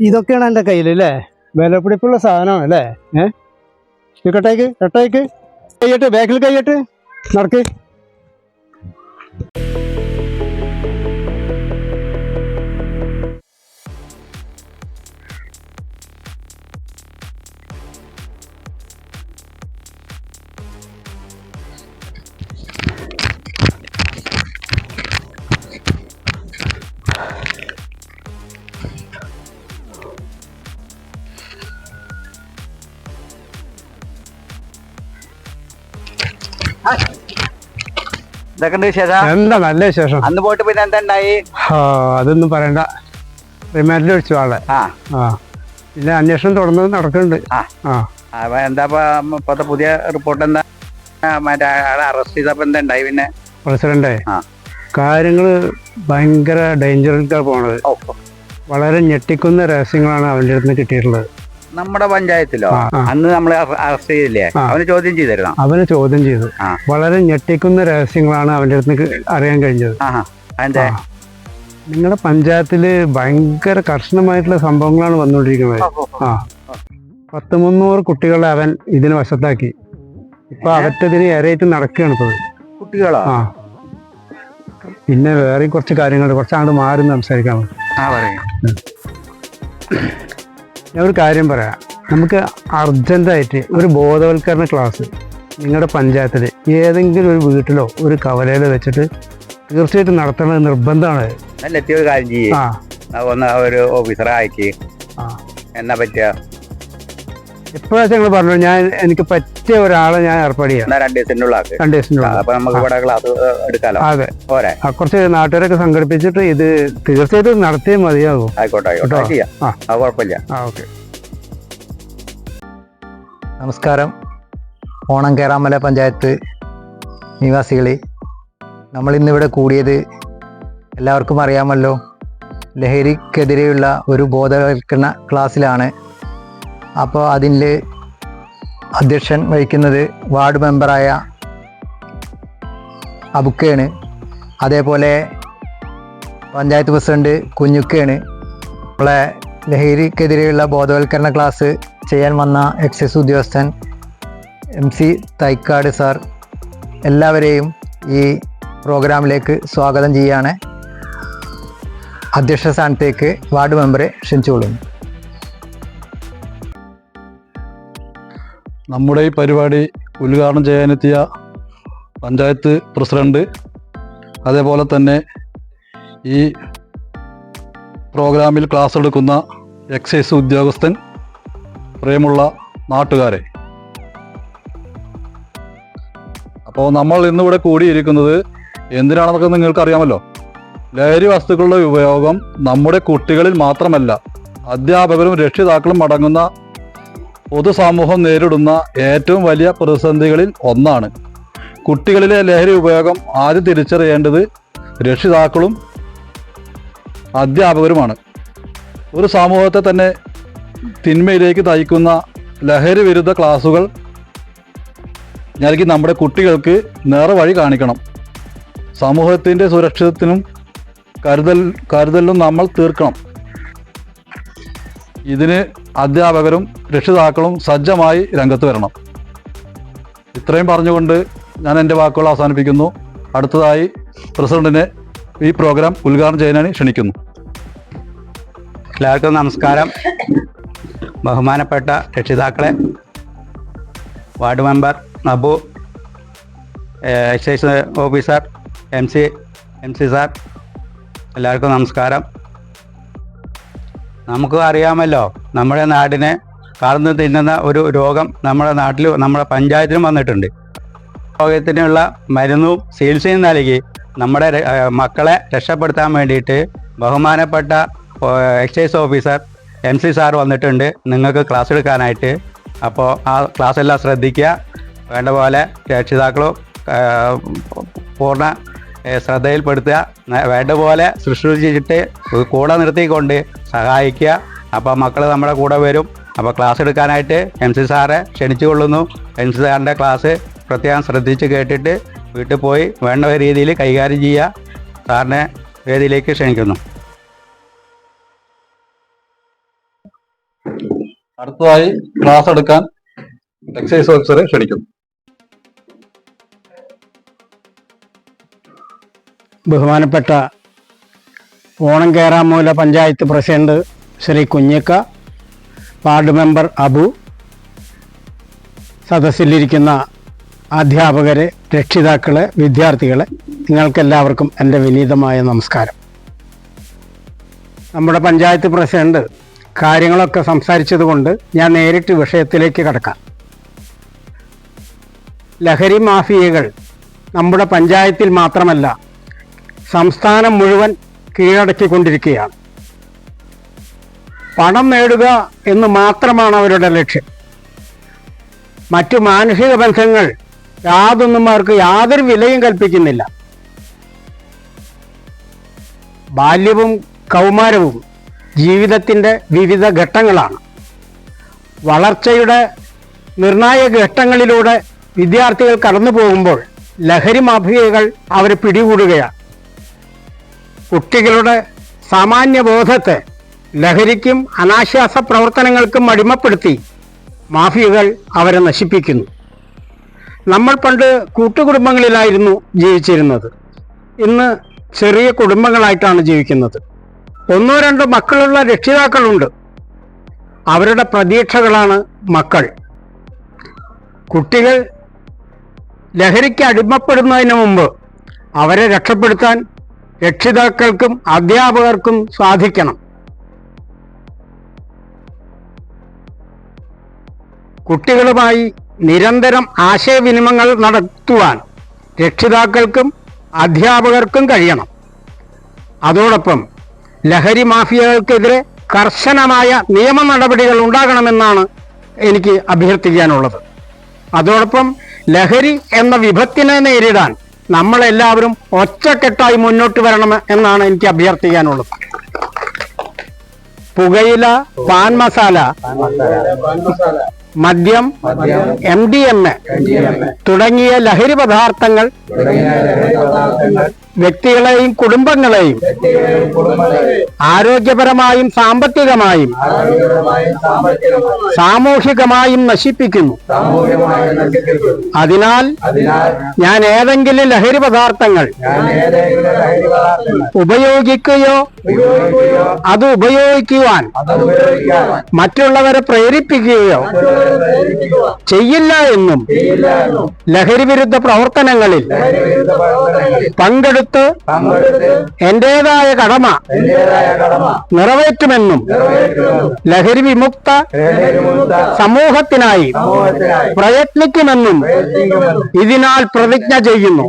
ഇതൊക്കെയാണ് എന്റെ കയ്യിൽ അല്ലേ വിലപിടിപ്പുള്ള സാധനമാണ് അല്ലേ? ഏ? ഈ കട്ടേക്ക് കയ്യട്ട് ബാക്കിൽ കയ്യട്ട് നടക്ക്. ഇതൊക്കെ വിശേഷം? എന്താ നല്ല വിശേഷം. അന്ന് പോയിട്ട് പിന്നെ എന്താ ഉണ്ടായി? അതൊന്നും പറയണ്ട. റിമാൻഡിൽ വെച്ചു ആളെ. പിന്നെ അന്വേഷണം തുടർന്നത് നടക്കുന്നുണ്ട്. ആ. എന്താ ഇപ്പൊ ഇപ്പത്തെ പുതിയ റിപ്പോർട്ട് എന്താ? മറ്റേ അറസ്റ്റ് ചെയ്തപ്പോ എന്താ ഉണ്ടായി പിന്നെ? പ്രസിഡന്റ്. കാര്യങ്ങൾ ഭയങ്കര ഡേഞ്ചറിലേക്കാണ് പോണത്. വളരെ ഞെട്ടിക്കുന്ന രഹസ്യങ്ങളാണ് അവന്റെ അടുത്ത് കിട്ടിയിട്ടുള്ളത്. നമ്മുടെ പഞ്ചായത്തിലോ. അന്ന് നമ്മൾ അറസ്റ്റ് ചെയ്തില്ലേ? അവനെ ചോദ്യം ചെയ്തിരുന്നോ? അവനെ ചോദ്യം ചെയ്തു. വളരെ ഞെട്ടിക്കുന്ന രഹസ്യങ്ങളാണ് അവന്റെ അടുത്ത് അറിയാൻ കഴിഞ്ഞത്. അതെ. നിങ്ങളുടെ പഞ്ചായത്തിൽ ഭയങ്കര കർശനമായിട്ടുള്ള സംഭവങ്ങളാണ് വന്നുകൊണ്ടിരിക്കുന്നത് ആ. പത്ത് മുന്നൂറ് കുട്ടികളെ അവൻ ഇതിന് വശത്താക്കി. ഇപ്പൊ അവറ്റതിന് ഇരയിട്ട് നടക്കുകയാണ് ഇപ്പൊ. കുട്ടികളോ? ആ. പിന്നെ വേറെ കുറച്ച് കാര്യങ്ങൾ കുറച്ചാണ്ട് മാറി സംസാരിക്കാൻ ആ പറയും. ഞാൻ ഒരു കാര്യം പറയാം. നമുക്ക് അർജന്റായിട്ട് ഒരു ബോധവൽക്കരണ ക്ലാസ് നിങ്ങളുടെ പഞ്ചായത്തിൽ ഏതെങ്കിലും ഒരു വീട്ടിലോ ഒരു കവലയിലോ വെച്ചിട്ട് തീർച്ചയായിട്ടും നടത്തേണ്ടത് നിർബന്ധമാണ്. നല്ല എത്തിയ ഒരു കാര്യം ചെയ്യേ. ആ. ഒന്ന് ഒരു ഓഫീസറെ അയക്ക്. എന്നാ പറ്റുക എപ്പോഴാച്ചാ നിങ്ങൾ പറഞ്ഞു ഞാൻ എനിക്ക് പറ്റിയ ഒരാളെ ഞാൻ ഏർപ്പാട് ചെയ്യാം രണ്ടു ദിവസത്തിനുള്ളിൽ അപ്പൊ നമുക്ക് ഇവിടെ ക്ലാസ് എടുക്കാലോ? അതെ. പോരെ. കുറച്ച് നാട്ടുകാരൊക്കെ സംഘടിപ്പിച്ചിട്ട് ഇത് തീർച്ചയായിട്ടും നടത്തിയേ മതിയാകും ആയിക്കോട്ടെ ആയിക്കോട്ടെ. കേട്ടോ. അത് ചെയ്യാം. ആ. അത് കുഴപ്പമില്ല. ആ ഓക്കെ. നമസ്കാരം. ഓണം കേറാമല പഞ്ചായത്ത് നിവാസികളെ നമ്മൾ ഇന്നിവിടെ കൂടിയത് എല്ലാവർക്കും അറിയാമല്ലോ ലഹരിക്കെതിരെയുള്ള ഒരു ബോധവൽക്കരണ ക്ലാസ്സിലാണ് അപ്പോൾ അതിൽ അധ്യക്ഷൻ വഹിക്കുന്നത് വാർഡ് മെമ്പറായ അബുക്കയാണ്. അതേപോലെ പഞ്ചായത്ത് പ്രസിഡന്റ് കുഞ്ഞുക്കയാണ്. നമ്മളെ ലഹരിക്കെതിരെയുള്ള ബോധവൽക്കരണ ക്ലാസ് ചെയ്യാൻ വന്ന എക്സൈസ് ഉദ്യോഗസ്ഥൻ എം സി തൈക്കാട് സാർ. എല്ലാവരെയും ഈ പ്രോഗ്രാമിലേക്ക് സ്വാഗതം ചെയ്യാണ് അധ്യക്ഷ സ്ഥാനത്തേക്ക് വാർഡ് മെമ്പറെ ക്ഷണിച്ചുകൊള്ളുന്നു. നമ്മുടെ ഈ പരിപാടി ഉദ്ഘാടനം ചെയ്യാനെത്തിയ പഞ്ചായത്ത് പ്രസിഡന്റ് അതേപോലെ തന്നെ ഈ പ്രോഗ്രാമിൽ ക്ലാസ് എടുക്കുന്ന എക്സൈസ് ഉദ്യോഗസ്ഥൻ പ്രിയമുള്ള നാട്ടുകാരെ. അപ്പോൾ നമ്മൾ ഇന്നിവിടെ കൂടിയിരിക്കുന്നത് എന്തിനാണെന്നൊക്കെ നിങ്ങൾക്ക് അറിയാമല്ലോ ലഹരി വസ്തുക്കളുടെ ഉപയോഗം നമ്മുടെ കുട്ടികളിൽ മാത്രമല്ല അധ്യാപകരും രക്ഷിതാക്കളും അടങ്ങുന്ന പൊതുസമൂഹം നേരിടുന്ന ഏറ്റവും വലിയ പ്രതിസന്ധികളിൽ ഒന്നാണ്. കുട്ടികളിലെ ലഹരി ഉപയോഗം ആദ്യം തിരിച്ചറിയേണ്ടത് രക്ഷിതാക്കളും അധ്യാപകരുമാണ്. ഒരു സമൂഹത്തെ തന്നെ തിന്മയിലേക്ക് നയിക്കുന്ന ലഹരി വിരുദ്ധ ക്ലാസുകൾ നൽകി നമ്മുടെ കുട്ടികൾക്ക് നേർവഴി കാണിക്കണം. സമൂഹത്തിന്റെ സുരക്ഷിതത്തിനും കരുതൽ കരുതലിനും നമ്മൾ തീർക്കണം. ഇതിന് അധ്യാപകരും രക്ഷിതാക്കളും സജ്ജമായി രംഗത്ത് വരണം. ഇത്രയും പറഞ്ഞുകൊണ്ട് ഞാൻ എന്റെ വാക്കുകൾ അവസാനിപ്പിക്കുന്നു. അടുത്തതായി പ്രസിഡന്റിനെ ഈ പ്രോഗ്രാം ഉദ്ഘാടനം ചെയ്യാനായി ക്ഷണിക്കുന്നു. എല്ലാവർക്കും നമസ്കാരം. ബഹുമാനപ്പെട്ട രക്ഷിതാക്കളെ ward member Nabu excise officer M C M C sir എല്ലാവർക്കും നമസ്കാരം. നമുക്ക് അറിയാമല്ലോ നമ്മുടെ നാടിനെ കടന്നു തിന്നുന്ന ഒരു രോഗം നമ്മുടെ നാട്ടിൽ നമ്മുടെ പഞ്ചായത്തിലും വന്നിട്ടുണ്ട്. രോഗത്തിനുള്ള മരുന്നും ചികിത്സയും നൽകി നമ്മുടെ മക്കളെ രക്ഷപ്പെടുത്താൻ വേണ്ടിയിട്ട് ബഹുമാനപ്പെട്ട excise officer M C sir വന്നിട്ടുണ്ട്. നിങ്ങൾക്ക് ക്ലാസ് എടുക്കാനായിട്ട്. അപ്പോൾ ആ ക്ലാസ് എല്ലാം ശ്രദ്ധിക്കുക. വേണ്ട പോലെ രക്ഷിതാക്കളും പൂർണ ശ്രദ്ധയിൽപ്പെടുത്തുക. വേണ്ട പോലെ ശുശ്രൂഷിച്ചിട്ട് കൂടെ നിർത്തിക്കൊണ്ട് സഹായിക്കുക. അപ്പോൾ മക്കൾ നമ്മുടെ കൂടെ വരും. അപ്പോൾ ക്ലാസ് എടുക്കാനായിട്ട് എം സി സാറെ ക്ഷണിച്ചു കൊള്ളുന്നു എം സി സാറിന്റെ ക്ലാസ് പ്രത്യേകം ശ്രദ്ധിച്ച് കേട്ടിട്ട് വീട്ടിൽ പോയി വേണ്ട രീതിയിൽ കൈകാര്യം ചെയ്യുക. സാറിനെ വേദിയിലേക്ക് ക്ഷണിക്കുന്നു. അടുത്തതായി ക്ലാസ് എടുക്കാൻ എക്സൈസ് ഓഫീസറെ ക്ഷണിക്കുന്നു. ബഹുമാനപ്പെട്ട ഓണം കേറാമൂല panchayat president Shri Kunjikka ward member Abu സദസ്സിലിരിക്കുന്ന അധ്യാപകരെ രക്ഷിതാക്കളെ വിദ്യാർത്ഥികളെ നിങ്ങൾക്കെല്ലാവർക്കും എന്റെ വിനീതമായ നമസ്കാരം. നമ്മുടെ പഞ്ചായത്ത് പ്രസിഡന്റ് കാര്യങ്ങളൊക്കെ സംസാരിച്ചതുകൊണ്ട് ഞാൻ നേരിട്ട് വിഷയത്തിലേക്ക് കടക്കാം. ലഹരി മാഫിയകൾ നമ്മുടെ പഞ്ചായത്തിൽ മാത്രമല്ല സംസ്ഥാനം മുഴുവൻ കീഴടക്കിക്കൊണ്ടിരിക്കുകയാണ്. പണം നേടുക എന്ന് മാത്രമാണ് അവരുടെ ലക്ഷ്യം. മറ്റു മാനുഷിക ബന്ധങ്ങൾ യാതൊന്നും അവർക്ക് യാതൊരു വിലയും കൽപ്പിക്കുന്നില്ല. ബാല്യവും കൗമാരവും ജീവിതത്തിന്റെ വിവിധ ഘട്ടങ്ങളാണ്. വളർച്ചയുടെ നിർണായക ഘട്ടങ്ങളിലൂടെ വിദ്യാർത്ഥികൾ കടന്നു പോകുമ്പോൾ ലഹരി മാഫിയകൾ അവരെ പിടികൂടുകയാണ്. കുട്ടികളുടെ സാമാന്യ ബോധത്തെ ലഹരിക്കും അനാശ്വാസ പ്രവർത്തനങ്ങൾക്കും അടിമപ്പെടുത്തി മാഫിയകൾ അവരെ നശിപ്പിക്കുന്നു. നമ്മൾ പണ്ട് കൂട്ടുകുടുംബങ്ങളിലായിരുന്നു ജീവിച്ചിരുന്നത്. ഇന്ന് ചെറിയ കുടുംബങ്ങളായിട്ടാണ് ജീവിക്കുന്നത്. ഒന്നോ രണ്ടോ മക്കളുള്ള രക്ഷിതാക്കളുണ്ട്. അവരുടെ പ്രതീക്ഷകളാണ് മക്കൾ. കുട്ടികൾ ലഹരിക്ക് അടിമപ്പെടുന്നതിന് മുമ്പ് അവരെ രക്ഷപ്പെടുത്താൻ രക്ഷിതാക്കൾക്കും അധ്യാപകർക്കും സാധിക്കണം. കുട്ടികളുമായി നിരന്തരം ആശയവിനിമയങ്ങൾ നടത്തുവാൻ രക്ഷിതാക്കൾക്കും അധ്യാപകർക്കും കഴിയണം. അതോടൊപ്പം ലഹരി മാഫിയകൾക്കെതിരെ കർശനമായ നിയമ നടപടികൾ ഉണ്ടാകണമെന്നാണ് എനിക്ക് അഭ്യർത്ഥിക്കാനുള്ളത്. അതോടൊപ്പം ലഹരി എന്ന വിപത്തിനെ നേരിടാൻ നമ്മളെല്ലാവരും ഒറ്റക്കെട്ടായി മുന്നോട്ട് വരണം എന്നാണ് എനിക്ക് അഭ്യർത്ഥിക്കാനുള്ളത്. പുകയില പാൻ മസാല. മദ്യം എം ഡി എം എ തുടങ്ങിയ ലഹരി പദാർത്ഥങ്ങൾ വ്യക്തികളെയും കുടുംബങ്ങളെയും ആരോഗ്യപരമായും സാമ്പത്തികമായും സാമൂഹികമായും നശിപ്പിക്കുന്നു. അതിനാൽ ഞാൻ ഏതെങ്കിലും ലഹരി പദാർത്ഥങ്ങൾ ഉപയോഗിക്കുകയോ അത് ഉപയോഗിക്കുവാൻ മറ്റുള്ളവരെ പ്രേരിപ്പിക്കുകയോ ചെയ്യില്ല എന്നും ലഹരി വിരുദ്ധ പ്രവർത്തനങ്ങളിൽ പങ്കെടുത്ത് എന്റേതായ കടമ നിറവേറ്റുമെന്നും ലഹരി വിമുക്ത സമൂഹത്തിനായി പ്രയത്നിക്കുമെന്നും ഇതിനാൽ പ്രതിജ്ഞ ചെയ്യുന്നു.